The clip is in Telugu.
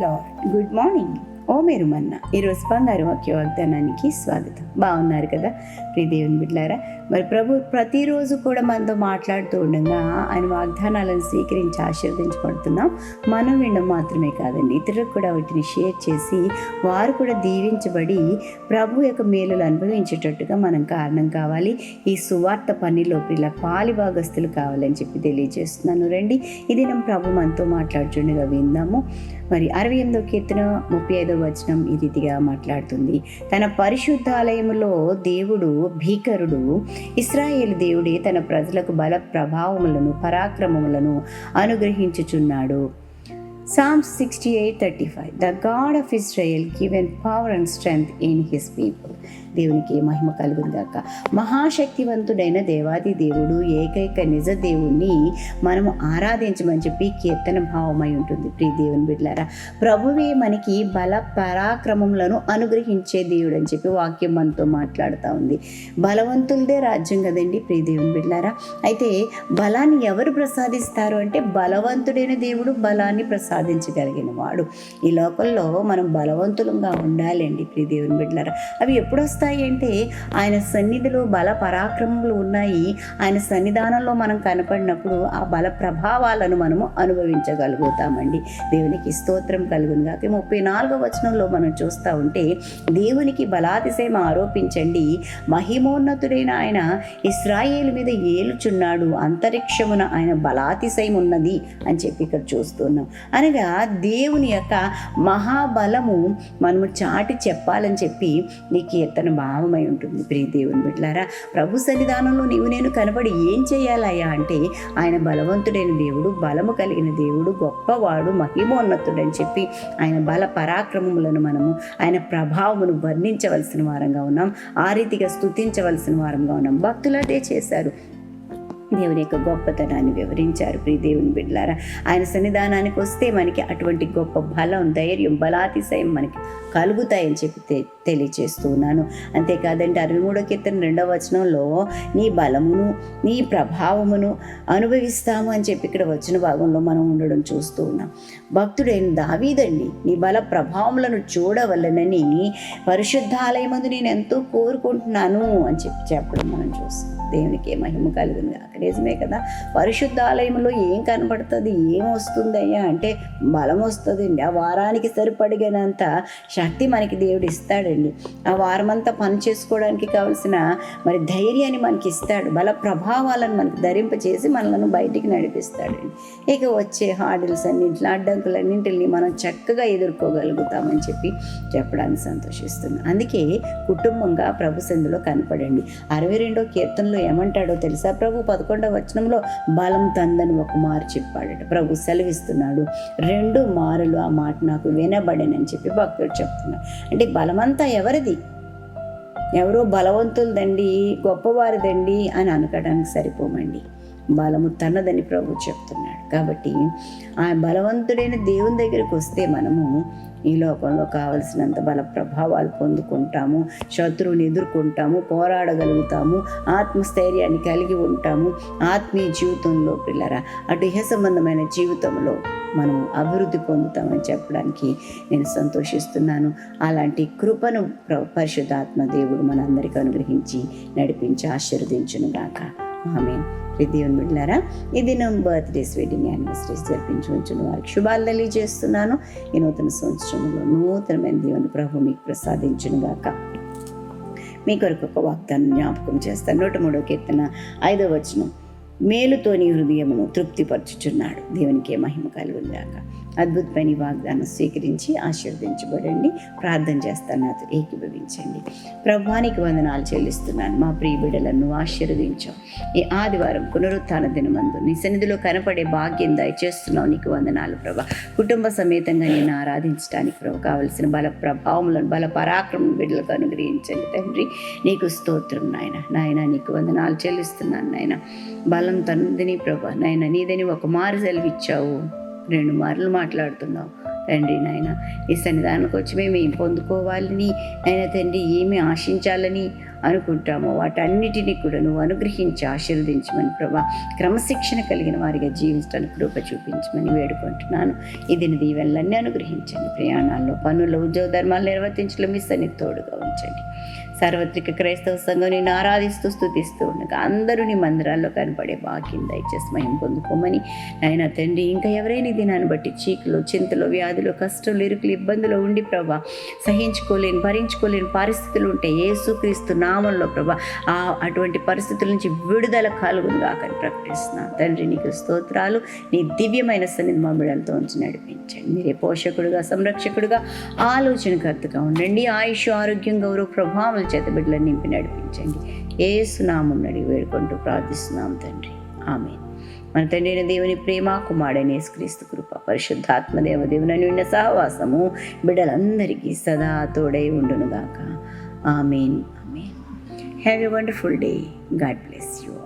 ప్రైజ్ గుడ్ మార్నింగ్ ఓ మీరు మన్న ఈరోజు బంగారు వాక్య వాగ్దానానికి స్వాగతం. బాగున్నారు కదా? ప్రియ బిడ్లారా మరి ప్రభు ప్రతిరోజు కూడా మనతో మాట్లాడుతూ ఉండగా ఆయన వాగ్దానాలను స్వీకరించి ఆశీర్వదించబడుతున్నాం. మనం వినడం మాత్రమే కాదండి ఇతరులకు కూడా వాటిని షేర్ చేసి వారు కూడా దీవించబడి ప్రభు యొక్క మేలులు అనుభవించేటట్టుగా మనం కారణం కావాలి. ఈ సువార్త పనిలో ఇలా పాలిభాగస్తులు కావాలని చెప్పి తెలియజేస్తున్నాను. రండి ఇది మనం ప్రభు మనతో మాట్లాడుచుండగా విందాము. మరి అరవై ఎనిమిదో కీర్తన ముప్పై ఐదో వచనం ఈ రీతిగా మాట్లాడుతుంది. తన పరిశుద్ధాలయములో దేవుడు భీకరుడు ఇస్రాయేల్ దేవుడే తన ప్రజలకు బల ప్రభావములను పరాక్రమములను అనుగ్రహించుచున్నాడు. Psalms sixty eight thirty five the God of Israel given power and strength in his people దేవునికి మహిమ కలుగుందాక. మహాశక్తివంతుడైన దేవాది దేవుడు ఏకైక నిజ దేవుణ్ణి మనము ఆరాధించమని చెప్పి కీర్తన భావమై ఉంటుంది. ప్రియ దేవుని బిడ్డారా ప్రభువే మనకి బల పరాక్రమములను అనుగ్రహించే దేవుడు అని చెప్పి వాక్యం మనతో మాట్లాడుతూ ఉంది. బలవంతులదే రాజ్యం కదండి ప్రియ దేవుని బిడ్డారా అయితే బలాన్ని ఎవరు ప్రసాదిస్తారు అంటే బలవంతుడైన దేవుడు బలాన్ని ప్రసాదించగలిగిన వాడు. ఈ లోకంలో మనం బలవంతులంగా ఉండాలండి ప్రియ దేవుని బిడ్డారా అవి ఎప్పుడు వస్తాయి అంటే ఆయన సన్నిధిలో బల పరాక్రమములు ఉన్నాయి. ఆయన సన్నిధానంలో మనం కనపడినప్పుడు ఆ బల ప్రభావాలను మనము అనుభవించగలుగుతామండి. దేవునికి స్తోత్రం కలుగును కాక ముప్పై నాలుగో వచనంలో మనం చూస్తూ ఉంటే దేవునికి బలాతిశయం ఆరోపించండి. మహిమోన్నతుడైన ఆయన ఇస్రాయేల్ మీద ఏలుచున్నాడు. అంతరిక్షమున ఆయన బలాతిశయం ఉన్నది అని చెప్పి ఇక్కడ చూస్తున్నాం. అనగా దేవుని యొక్క మహాబలము మనము చాటి చెప్పాలని చెప్పి నీ కీర్తన భావమై ఉంటుంది. ప్రియ దేవుని బిడ్లారా ప్రభు సన్నిధానంలో నీవు నేను కనబడి ఏం చేయాలయ్యా అంటే ఆయన బలవంతుడైన దేవుడు బలము కలిగిన దేవుడు గొప్పవాడు మహిమోన్నతుడని చెప్పి ఆయన బల పరాక్రమములను మనము ఆయన ప్రభావమును వర్ణించవలసిన వారంగా ఉన్నాం. ఆ రీతిగా స్తుతించవలసిన వారంగా ఉన్నాం. భక్తులు అదే చేశారు. దేవుని యొక్క గొప్పతనాన్ని వివరించారు. ప్రియ దేవుని బిడ్డలారా ఆయన సన్నిధానానికి వస్తే మనకి అటువంటి గొప్ప బలం ధైర్యం బలాతిశయం మనకి కలుగుతాయని చెప్పి తె తెలియచేస్తూ ఉన్నాను. అంతేకాదంటే అరవై మూడో కీర్తన రెండవ వచనంలో నీ బలమును నీ ప్రభావమును అనుభవిస్తాము అని చెప్పి ఇక్కడ వచ్చిన భాగంలో మనం ఉండడం చూస్తూ ఉన్నాం. భక్తుడైన దావీదండి నీ బల ప్రభావములను చూడవలనని పరిశుద్ధాలయమందు నేను ఎంతో కోరుకుంటున్నాను అని చెప్పి చెప్పడం మనం చూస్తాం దేవునికి మహిమ కలుగును అక్కడ నిజమే కదా? పరిశుద్ధాలయంలో ఏం కనబడుతుంది? ఏం వస్తుందయ్యా అంటే బలం వస్తుందండి. ఆ వారానికి సరిపడినంత శక్తి మనకి దేవుడు ఇస్తాడండి. ఆ వారమంతా పని చేసుకోవడానికి కావలసిన మరి ధైర్యాన్ని మనకి ఇస్తాడు. బల ప్రభావాలను మనకి ధరింపచేసి మనలను బయటికి నడిపిస్తాడండి. ఇక వచ్చే హార్డిల్స్ అన్నింటిని అడ్డంకులన్నింటిని మనం చక్కగా ఎదుర్కోగలుగుతామని చెప్పి చెప్పడానికి సంతోషిస్తుంది అందుకే కుటుంబంగా ప్రభు సందులో కనపడండి. అరవై రెండో కీర్తనలో ఏమంటాడో తెలుసా? ప్రభు పదకొండవ వచనంలో బలం తందని ఒక మారు చెప్పాడట. ప్రభు సెలవిస్తున్నాడు రెండు మారులు ఆ మాట నాకు వినబడనని చెప్పి భక్తుడు చెప్తున్నాడు. అంటే బలమంతా ఎవరిది? ఎవరో బలవంతులదండి గొప్పవారిదండి అని అనకడానికి సరిపోమండి. బలము తనదని ప్రభు చెప్తున్నాడు. కాబట్టి ఆ బలవంతుడైన దేవుని దగ్గరికి వస్తే మనము ఈ లోకంలో కావలసినంత బల ప్రభావాలు పొందుకుంటాము శత్రువుని ఎదుర్కొంటాము పోరాడగలుగుతాము ఆత్మస్థైర్యాన్ని కలిగి ఉంటాము. ఆత్మీయ జీవితంలో పిల్లరా అటు ఇహ సంబంధమైన జీవితంలో మనం అభివృద్ధి పొందుతామని చెప్పడానికి నేను సంతోషిస్తున్నాను. అలాంటి కృపను ప్ర- పరిశుద్ధాత్మ దేవుడు మనందరికీ అనుగ్రహించి నడిపించి ఆశీర్వదించునుగాక. ఆమె దేవుని బిడ్డారా ఈ దినం బర్త్డేస్ వెడ్డింగ్ యానివర్సరీస్ జరిపించి ఉంచును వారికి శుభాలు తెలియజేస్తున్నాను. ఈ నూతన సంవత్సరంలో నూతనమైన దేవుని ప్రభు మీకు ప్రసాదించును గాక. మీ కొరకు ఒక వాగ్దానం జ్ఞాపకం చేస్తాను. నూట మూడో కీర్తన ఐదో వచనం. మేలుతో నీ హృదయమును తృప్తిపరచుచున్నాడు. దేవునికే మహిమ కలుగుందాక అద్భుతమైన వాగ్దానం స్వీకరించి ఆశీర్వదించబడండి. ప్రార్థన చేస్తాను నాతో ఏకీభవించండి. ప్రభానికి వందనాలు చెల్లిస్తున్నాను. మా ప్రియ బిడ్డలను ఆశీర్వదించాం. ఈ ఆదివారం పునరుత్థాన దినమందు నీ సన్నిధిలో కనపడే భాగ్యం దయచేస్తున్నావు. నీకు వందనాలు ప్రభా. కుటుంబ సమేతంగా నేను ఆరాధించడానికి ప్రభు కావలసిన బల ప్రభావములను బల పరాక్రమం బిడ్డలకు అనుగ్రహించండి తండ్రి. నీకు స్తోత్రం నాయన. నాయన నీకు వందనాలు చెల్లిస్తున్నాను నాయన. బలం తండ్రిని ప్రభా నాయన నీదని ఒక మారు సెలవిచ్చావు. రెండు మార్లు మాట్లాడుతున్నావు. తండ్రి నాయన ఈ సన్నిధానానికి వచ్చి మేము ఏం పొందుకోవాలని ఆయన తండ్రి ఏమి ఆశించాలని అనుకుంటామో వాటన్నిటినీ కూడా నువ్వు అనుగ్రహించి ఆశీర్వదించమని ప్రభా క్రమశిక్షణ కలిగిన వారిగా జీవించడానికి కృప చూపించమని వేడుకుంటున్నాను. ఇది దీవెనలన్నీ అనుగ్రహించండి. ప్రయాణాల్లో పనుల్లో ఉద్యోగ ధర్మాలు నిర్వర్తించడం మీ సన్నిధి తోడుగా ఉంచండి. సార్వత్రిక క్రైస్తవ సంఘం నేను ఆరాధిస్తూ స్థుతిస్తూ ఉండగా అందరూ నీ మందిరాల్లో కనపడే భాగ్యం దయచేసి మయం పొందుకోమని. నాయన తండ్రి ఇంకా ఎవరైనా దినాన్ని బట్టి చీకులు చింతలు వ్యాధులు కష్టాలు ఇరుకులు ఇబ్బందులు ఉండి ప్రభా సహించుకోలేని భరించుకోలేని పరిస్థితులు ఉంటే ఏసుక్రీస్తు నామంలో ప్రభా ఆ అటువంటి పరిస్థితుల నుంచి విడుదల కలుగును కాకని ప్రకటిస్తున్నాను. తండ్రి నీకు స్తోత్రాలు నీ దివ్యమైన సన్నిధి మా ఉంచి నడిపించండి. మీరే పోషకుడుగా సంరక్షకుడుగా ఆలోచనకర్తగా ఉండండి. ఆయుష్ ఆరోగ్యం గౌరవ ప్రభావం చేత బిడ్డలను నింపి నడిపించండి. ఏసునామం నడిగి వేడుకుంటూ ప్రార్థిస్తున్నాం తండ్రి. ఆమె మన తండ్రి దేవుని ప్రేమ కుమారుడైన యేసుక్రీస్తు కృప పరిశుద్ధాత్మ దేవదేవుని నిండిన సహవాసము బిడ్డలందరికీ సదా తోడై ఉండునుగాక. Amen. Amen. Have a wonderful day God bless you